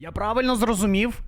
Я правильно зрозумів.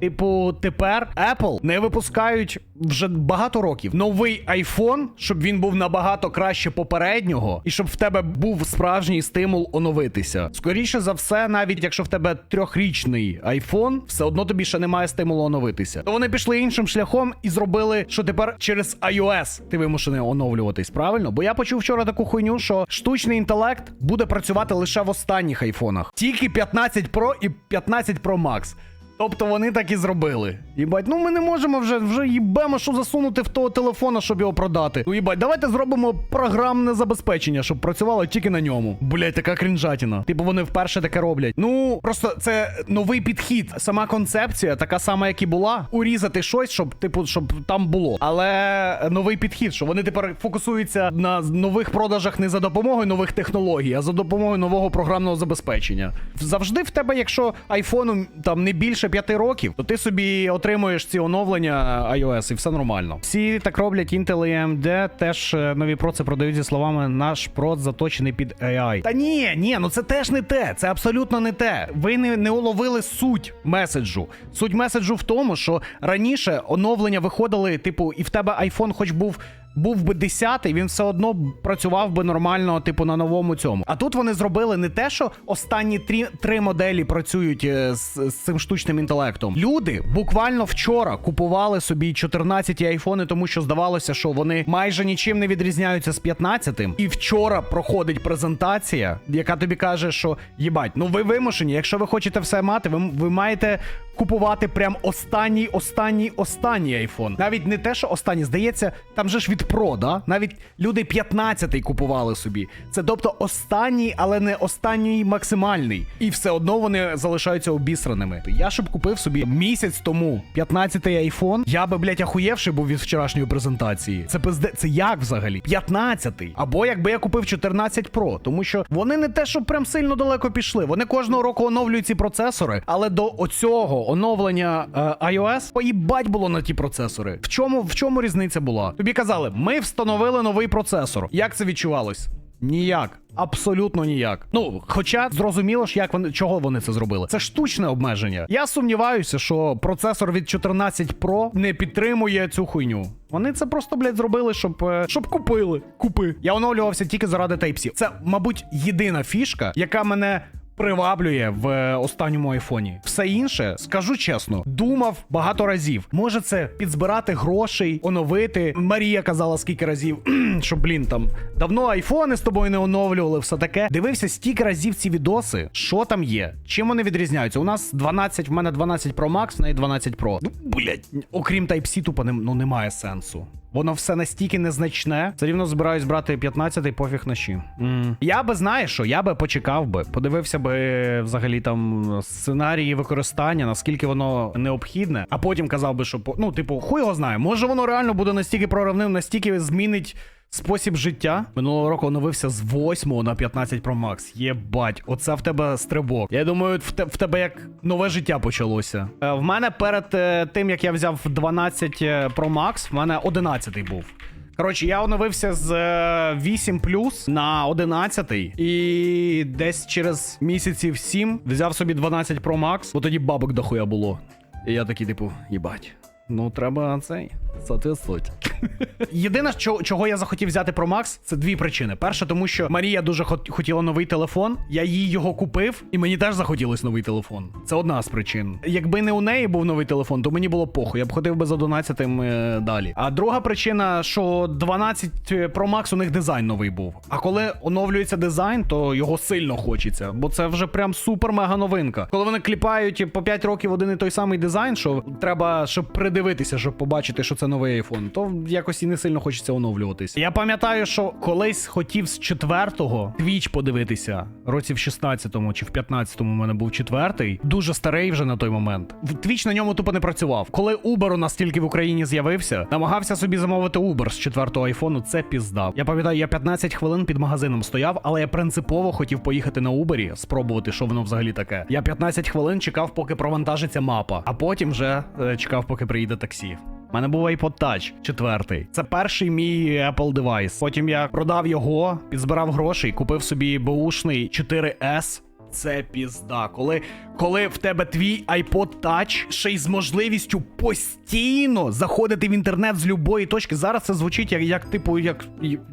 Типу, тепер Apple не випускають вже багато років новий iPhone, щоб він був набагато краще попереднього, і щоб в тебе був справжній стимул оновитися. Скоріше за все, навіть якщо в тебе трьохрічний iPhone, все одно тобі ще немає стимулу оновитися. То вони пішли іншим шляхом і зробили, що тепер через iOS ти вимушений оновлюватись, правильно? Бо я почув вчора таку хуйню, що штучний інтелект буде працювати лише в останніх айфонах. Тільки 15 Pro і 15 Pro Max. Тобто вони так і зробили. Їбать, ну ми не можемо вже вже їбемо, що засунути в того телефона, щоб його продати. Ну їбать, давайте зробимо програмне забезпечення, щоб працювало тільки на ньому. Блять, така крінжатіна. Типу вони вперше таке роблять. Ну просто це новий підхід. Сама концепція, така сама, як і була. Урізати щось, щоб типу, щоб там було. Але новий підхід, що вони тепер фокусуються на нових продажах не за допомогою нових технологій, а за допомогою нового програмного забезпечення. Завжди в тебе, якщо айфону там не більше 5 років, то ти собі отримуєш ці оновлення iOS і все нормально. Всі так роблять Intel і AMD, теж е, нові проци продають зі словами наш проц заточений під AI. Та ні, ні, ну це теж не те. Це абсолютно не те. Ви не, не уловили суть меседжу. Суть меседжу в тому, що раніше оновлення виходили, типу, і в тебе iPhone хоч був. Був би 10, він все одно працював би нормально, типу, на новому цьому. А тут вони зробили не те, що останні три, три моделі працюють е, з, з цим штучним інтелектом. Люди буквально вчора купували собі 14 айфони, тому що здавалося, що вони майже нічим не відрізняються з 15-тим. І вчора проходить презентація, яка тобі каже, що їбать, ну ви вимушені. Якщо ви хочете все мати, ви, ви маєте купувати прям останній, останній, останній айфон. Навіть не те, що останній, здається, там же ж від Pro, да? Навіть люди 15-й купували собі. Це тобто останній, але не останній максимальний. І все одно вони залишаються обісраними. Я щоб купив собі місяць тому 15-й айфон, я би, блядь, ахуєвши був від вчорашньої презентації. Це пизде, це як взагалі? 15-й. Або якби я купив 14 Pro, тому що вони не те, що прям сильно далеко пішли. Вони кожного року оновлюють ці процесори, але до оцього оновлення е, iOS поїбать було на ті процесори. В чому, в чому різниця була? Тобі казали, ми встановили новий процесор. Як це відчувалось? Ніяк. Абсолютно ніяк. Ну, хоча зрозуміло ж, як вони чого вони це зробили. Це штучне обмеження. Я сумніваюся, що процесор від 14 Pro не підтримує цю хуйню. Вони це просто, блядь, зробили, щоб, е, щоб купили. Купи. Я оновлювався тільки заради Type-C. Це, мабуть, єдина фішка, яка мене приваблює в е, останньому айфоні. Все інше, скажу чесно, думав багато разів. Може, це підзбирати грошей, оновити. Марія казала скільки разів, що блін там давно айфони з тобою не оновлювали, все таке. Дивився стільки разів ці відоси. Що там є? Чим вони відрізняються? У нас 12, в мене 12 Pro Max, в неї 12 Pro. Ну, блять, окрім Type-C, тупо ну, немає сенсу. Воно все настільки незначне. Все рівно збираюсь брати 15-й пофіг на щі. Mm. Я би знаєш що, я би почекав би, подивився би взагалі там сценарії використання, наскільки воно необхідне, а потім казав би, що ну, типу, хуй його знає, може воно реально буде настільки проривним, настільки змінить. Спосіб життя минулого року оновився з 8 на 15 Pro Max. Єбать, оце в тебе стрибок. Я думаю, в, те, в тебе як нове життя почалося. Е, в мене перед е, тим, як я взяв 12 Pro Max, в мене 11 був. Коротше, я оновився з е, 8 на 11 і десь через місяців 7 взяв собі 12 Pro Max, бо тоді бабок дохуя було. І я такий, типу, їбать. Ну, треба цей соответствувати. Єдине, що, чого я захотів взяти Pro Max, це дві причини. Перша, тому що Марія дуже хотіла новий телефон, я їй його купив, і мені теж захотілось новий телефон. Це одна з причин. Якби не у неї був новий телефон, то мені було похуй. Я б ходив би за 12 е, далі. А друга причина, що 12 Pro Max у них дизайн новий був. А коли оновлюється дизайн, то його сильно хочеться, бо це вже прям супер мега новинка. Коли вони кліпають по 5 років один і той самий дизайн, що треба, щоб придивитися, щоб побачити, що це новий iPhone, то якось і не сильно хочеться оновлюватись. Я пам'ятаю, що колись хотів з четвертого Twitch подивитися, році в 16-му чи в 15-му у мене був четвертий, дуже старий вже на той момент. Twitch на ньому тупо не працював. Коли Uber у нас тільки в Україні з'явився, намагався собі замовити Uber з четвертого айфону. Це пізда. Я пам'ятаю, я 15 хвилин під магазином стояв, але я принципово хотів поїхати на Uber, спробувати, що воно взагалі таке. Я 15 хвилин чекав, поки провантажиться мапа, а потім вже е, чекав, поки приїде таксі. У мене був iPod Touch четвертий. Це перший мій Apple девайс. Потім я продав його, підзбирав грошей, купив собі беушний 4S. Це пізда. Коли, коли в тебе твій iPod Touch ще й з можливістю постійно заходити в інтернет з любої точки. Зараз це звучить як, як типу, як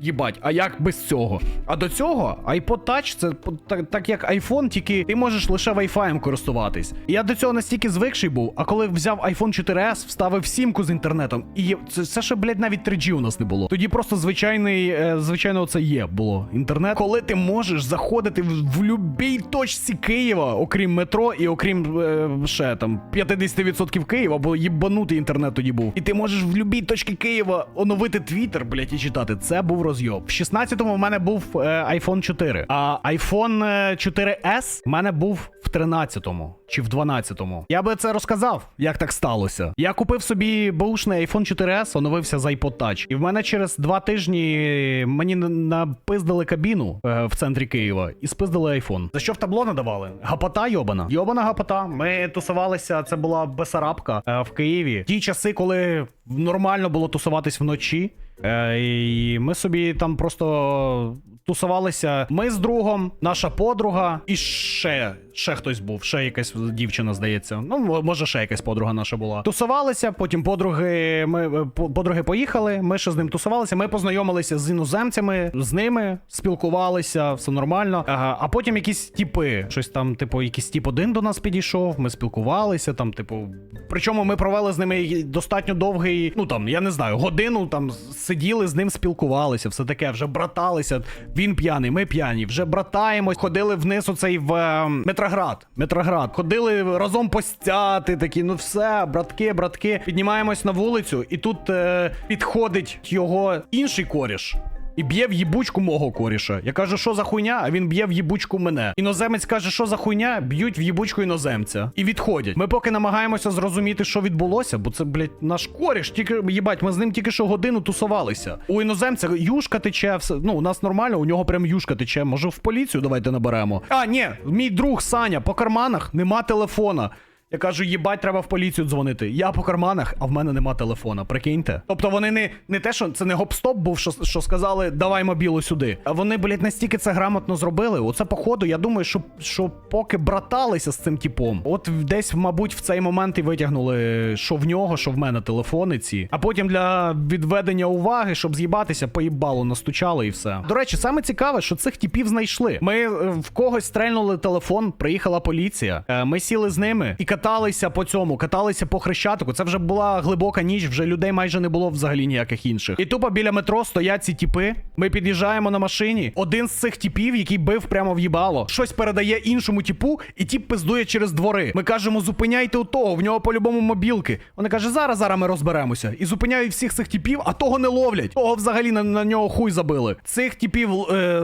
їбать, а як без цього? А до цього iPod Touch це так, так як iPhone, тільки ти можеш лише Wi-Fi користуватись. Я до цього настільки звикший був, а коли взяв iPhone 4S, вставив сімку з інтернетом, і це, це ще, блядь, навіть 3G у нас не було. Тоді просто звичайний, е, звичайно, це є було інтернет. Коли ти можеш заходити в, в любій точці Києва, окрім метро і окрім е, ще там 50% Києва, бо їбанутий інтернет тоді був. І ти можеш в любій точці Києва оновити твіттер, блять, і читати. Це був розйоб. В 16-му в мене був е, iPhone 4, а iPhone е, 4S в мене був 13-му чи в 12-му. Я би це розказав, як так сталося. Я купив собі бушний iPhone 4S, оновився з iPod Touch. І в мене через два тижні мені на- напиздили кабіну е, в центрі Києва і спиздили iPhone. За що в табло надавали? Гапота йобана. Йобана гапота. Ми тусувалися, це була Бесарабка е, в Києві. Ті часи, коли нормально було тусуватись вночі. Е, і ми собі там просто тусувалися. Ми з другом, наша подруга, і ще, ще хтось був, ще якась дівчина, здається. Ну, може, ще якась подруга наша була. Тусувалися, потім подруги, ми е, подруги поїхали. Ми ще з ним тусувалися. Ми познайомилися з іноземцями, з ними спілкувалися, все нормально. Ага, а потім якісь типи, щось там, типу, якийсь тип один до нас підійшов. Ми спілкувалися там, типу. Причому ми провели з ними достатньо довгий, ну там, я не знаю, годину там сиділи з ним, спілкувалися, все таке, вже браталися. Він п'яний, ми п'яні, вже братаємось, ходили вниз оцей в е, Метроград. Метроград. Ходили разом постяти, такі, ну все, братки, братки. Піднімаємось на вулицю, і тут е, підходить його інший коріш. І б'є в їбучку мого коріша. Я кажу, що за хуйня, а він б'є в їбучку мене. Іноземець каже, що за хуйня, б'ють в їбучку іноземця. І відходять. Ми поки намагаємося зрозуміти, що відбулося, бо це, блядь, наш коріш. Тільки їбать, ми з ним тільки що годину тусувалися. У іноземця юшка тече, все. Ну, у нас нормально, у нього прям юшка тече. Може, в поліцію давайте наберемо. А, ні, мій друг Саня, по карманах нема телефона. Я кажу, їбать, треба в поліцію дзвонити. Я по карманах, а в мене нема телефона. Прикиньте. Тобто вони не, не те, що це не гоп-стоп був, що, що сказали, давай мобілу сюди. А вони, блядь, настільки це грамотно зробили. Оце, походу, я думаю, що, що поки браталися з цим типом, от десь, мабуть, в цей момент і витягнули, що в нього, що в мене телефони ці. А потім для відведення уваги, щоб з'їбатися, поїбало настучали і все. До речі, саме цікаве, що цих типів знайшли. Ми е, в когось стрельнули телефон, приїхала поліція. Е, Ми сіли з ними і каталися по цьому, каталися по хрещатику. Це вже була глибока ніч, вже людей майже не було взагалі ніяких інших. І тупо біля метро стоять ці тіпи. Ми під'їжджаємо на машині. Один з цих тіпів, який бив прямо в їбало, щось передає іншому тіпу, і тіп пиздує через двори. Ми кажемо, зупиняйте у того, в нього по-любому мобілки. Вони каже, зараз зараз ми розберемося. І зупиняють всіх цих тіпів, а того не ловлять. Того взагалі на, на нього хуй забили. Цих тіпів е,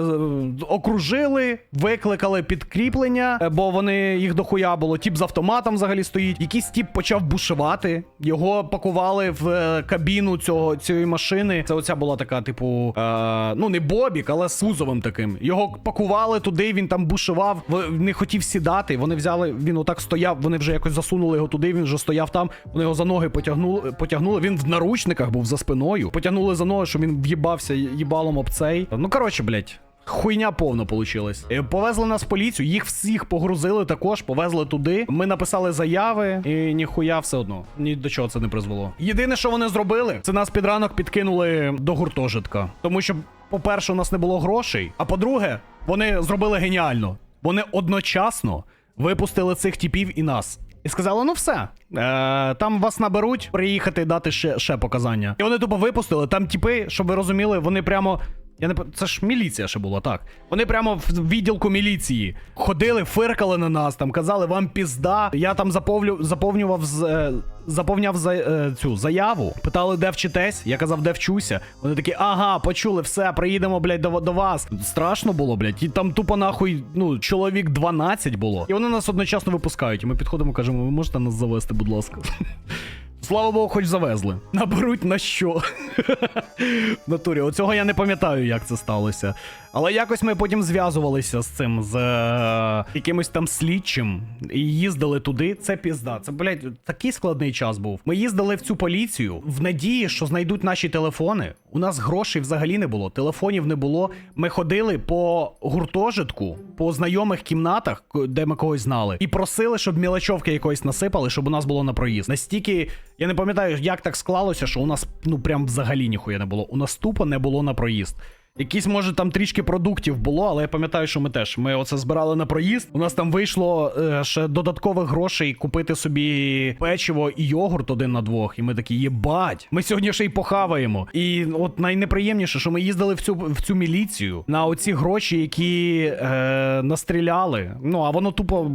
окружили, викликали підкріплення, е, бо вони їх дохуя було. Тіп з автоматом взагалі стоїть. Якийсь тіп почав бушувати. Його пакували в е, кабіну цього цієї машини. Це оця була така, типу, е, ну не бобік, але з кузовом таким. Його пакували туди, він там бушував, не хотів сідати. Вони взяли, він отак стояв. Вони вже якось засунули його туди. Він вже стояв там. Вони його за ноги потягнули. Потягнули. Він в наручниках був за спиною. Потягнули за ноги, щоб він в'їбався їбалом об цей. Ну коротше, блядь. Хуйня повна получилась. Е, Повезли нас в поліцію, їх всіх погрузили також, повезли туди. Ми написали заяви, і ніхуя все одно. Ні до чого це не призвело. Єдине, що вони зробили, це нас під ранок підкинули до гуртожитка. Тому що, по-перше, у нас не було грошей. А по-друге, вони зробили геніально. Вони одночасно випустили цих типів і нас. І сказали: ну все, е, там вас наберуть, приїхати дати ще, ще показання. І вони тупо випустили. Там типи, щоб ви розуміли, вони прямо. Я не це ж міліція ще була, так. Вони прямо в відділку міліції ходили, фиркали на нас, там казали, вам пізда. Я там заповню, заповнював з. е, Заповняв за, е, цю заяву, питали, де вчитесь. Я казав, де вчуся. Вони такі, ага, почули, все, приїдемо, блядь, до, до вас. Страшно було, блядь. І там тупо нахуй, ну, чоловік 12 було. І вони нас одночасно випускають. І ми підходимо, кажемо, ви можете нас завести, будь ласка. Слава Богу, хоч завезли. Наберуть на що. В натурі, оцього я не пам'ятаю, як це сталося. Але якось ми потім зв'язувалися з цим, з е, якимось там слідчим, і їздили туди. Це пізда. Це, блядь, такий складний час був. Ми їздили в цю поліцію в надії, що знайдуть наші телефони. У нас грошей взагалі не було, телефонів не було. Ми ходили по гуртожитку, по знайомих кімнатах, де ми когось знали, і просили, щоб мілочовки якоїсь насипали, щоб у нас було на проїзд. Настільки я не пам'ятаю, як так склалося, що у нас ну прям взагалі ніхуя не було. У нас тупо не було на проїзд. Якісь, може, там трішки продуктів було, але я пам'ятаю, що ми теж. Ми оце збирали на проїзд. У нас там вийшло е, ще додаткових грошей купити собі печиво і йогурт один на двох. І ми такі, єбать, ми сьогодні ще й похаваємо. І от найнеприємніше, що ми їздили в цю в цю міліцію на оці гроші, які е, настріляли. Ну а воно тупо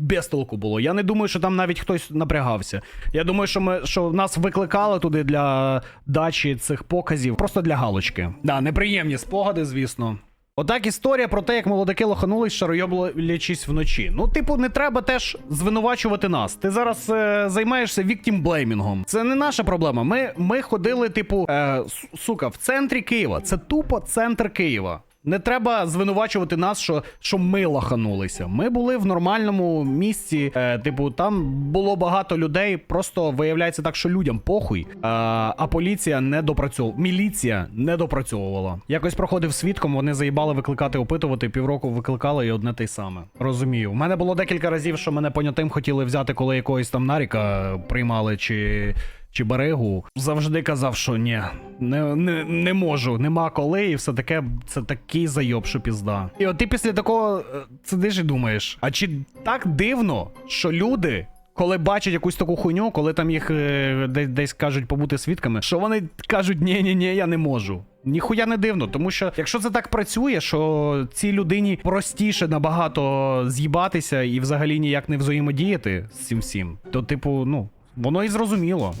без толку було. Я не думаю, що там навіть хтось напрягався. Я думаю, що ми що нас викликали туди для дачі цих показів, просто для галочки. Да, неприємні спогади, звісно. Отак історія про те, як молодики лоханулись, шаройоблячись вночі. Ну, типу, не треба теж звинувачувати нас. Ти зараз е, займаєшся віктімблеймінгом. Це не наша проблема. Ми, ми ходили, типу, е, сука, в центрі Києва. Це тупо центр Києва. Не треба звинувачувати нас, що, що ми лаханулися. Ми були в нормальному місці. Е, типу, там було багато людей. Просто виявляється так, що людям похуй. Е, а поліція не допрацьовувала. Міліція не допрацьовувала. Якось проходив свідком, вони заїбали викликати, опитувати. Півроку викликали і одне те й саме. Розумію. У мене було декілька разів, що мене понятим хотіли взяти, коли якогось там наріка приймали чи. Чи берегу завжди казав, що ні, не, не, не можу, нема коли, і все таке, це такий зайоб, що пізда. І от ти після такого е, сидиш і думаєш, а чи так дивно, що люди. Коли бачать якусь таку хуйню, коли там їх е, десь, десь кажуть побути свідками, що вони кажуть, ні, ні, ні, я не можу. Ніхуя не дивно, тому що якщо це так працює, що цій людині простіше набагато з'їбатися і взагалі ніяк не взаємодіяти з цим всім, то, типу, ну, воно і зрозуміло.